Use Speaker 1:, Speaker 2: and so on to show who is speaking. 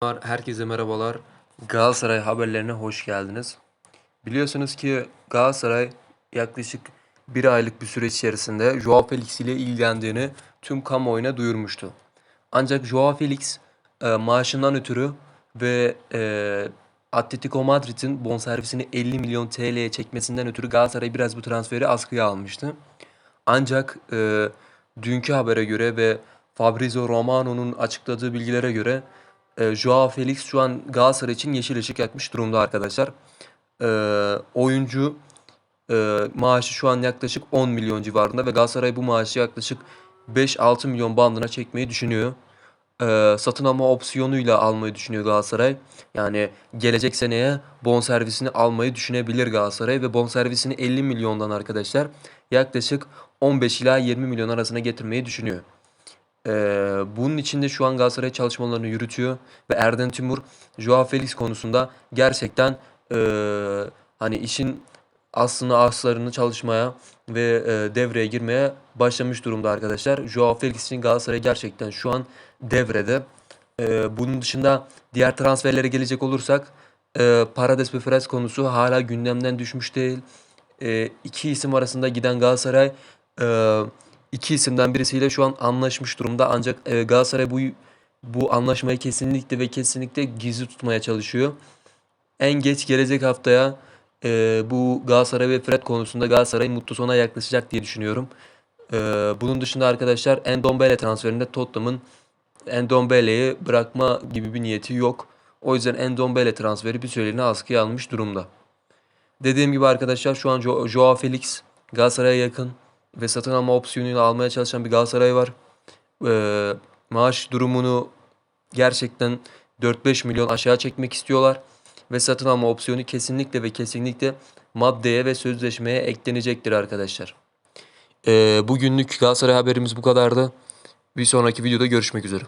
Speaker 1: Herkese merhabalar. Galatasaray haberlerine hoş geldiniz. Biliyorsunuz ki Galatasaray yaklaşık bir aylık bir süreç içerisinde Joao Felix ile ilgilendiğini tüm kamuoyuna duyurmuştu. Ancak Joao Felix e, maaşından ötürü ve e, Atletico Madrid'in bonservisini 50 milyon TL'ye çekmesinden ötürü Galatasaray biraz bu transferi askıya almıştı. Ancak e, dünkü habere göre ve Fabrizio Romano'nun açıkladığı bilgilere göre e, Joao Felix şu an Galatasaray için yeşil ışık yakmış durumda arkadaşlar. E, oyuncu e, maaşı şu an yaklaşık 10 milyon civarında ve Galatasaray bu maaşı yaklaşık 5-6 milyon bandına çekmeyi düşünüyor. E, satın alma opsiyonuyla almayı düşünüyor Galatasaray. Yani gelecek seneye bonservisini almayı düşünebilir Galatasaray ve bonservisini 50 milyondan arkadaşlar yaklaşık 15 ila 20 milyon arasına getirmeyi düşünüyor. Ee, bunun için de şu an Galatasaray çalışmalarını yürütüyor ve Erden Timur Joao Felix konusunda gerçekten ee, hani işin aslını aslarını çalışmaya ve ee, devreye girmeye başlamış durumda arkadaşlar. Joao Felix için Galatasaray gerçekten şu an devrede. Ee, bunun dışında diğer transferlere gelecek olursak ee, Parades ve Fres konusu hala gündemden düşmüş değil. Ee, iki isim arasında giden Galatasaray ee, iki isimden birisiyle şu an anlaşmış durumda. Ancak e, Galatasaray bu bu anlaşmayı kesinlikle ve kesinlikle gizli tutmaya çalışıyor. En geç gelecek haftaya e, bu Galatasaray ve Fred konusunda Galatasaray mutlu sona yaklaşacak diye düşünüyorum. E, bunun dışında arkadaşlar Endombele transferinde Tottenham'ın Endombele'yi bırakma gibi bir niyeti yok. O yüzden Endombele transferi bir süreliğine askıya almış durumda. Dediğim gibi arkadaşlar şu an Jo- Joao Felix Galatasaray'a yakın ve satın alma opsiyonuyla almaya çalışan bir Galatasaray var. Ee, maaş durumunu gerçekten 4-5 milyon aşağı çekmek istiyorlar. Ve satın alma opsiyonu kesinlikle ve kesinlikle maddeye ve sözleşmeye eklenecektir arkadaşlar. Ee, bugünlük Galatasaray haberimiz bu kadardı. Bir sonraki videoda görüşmek üzere.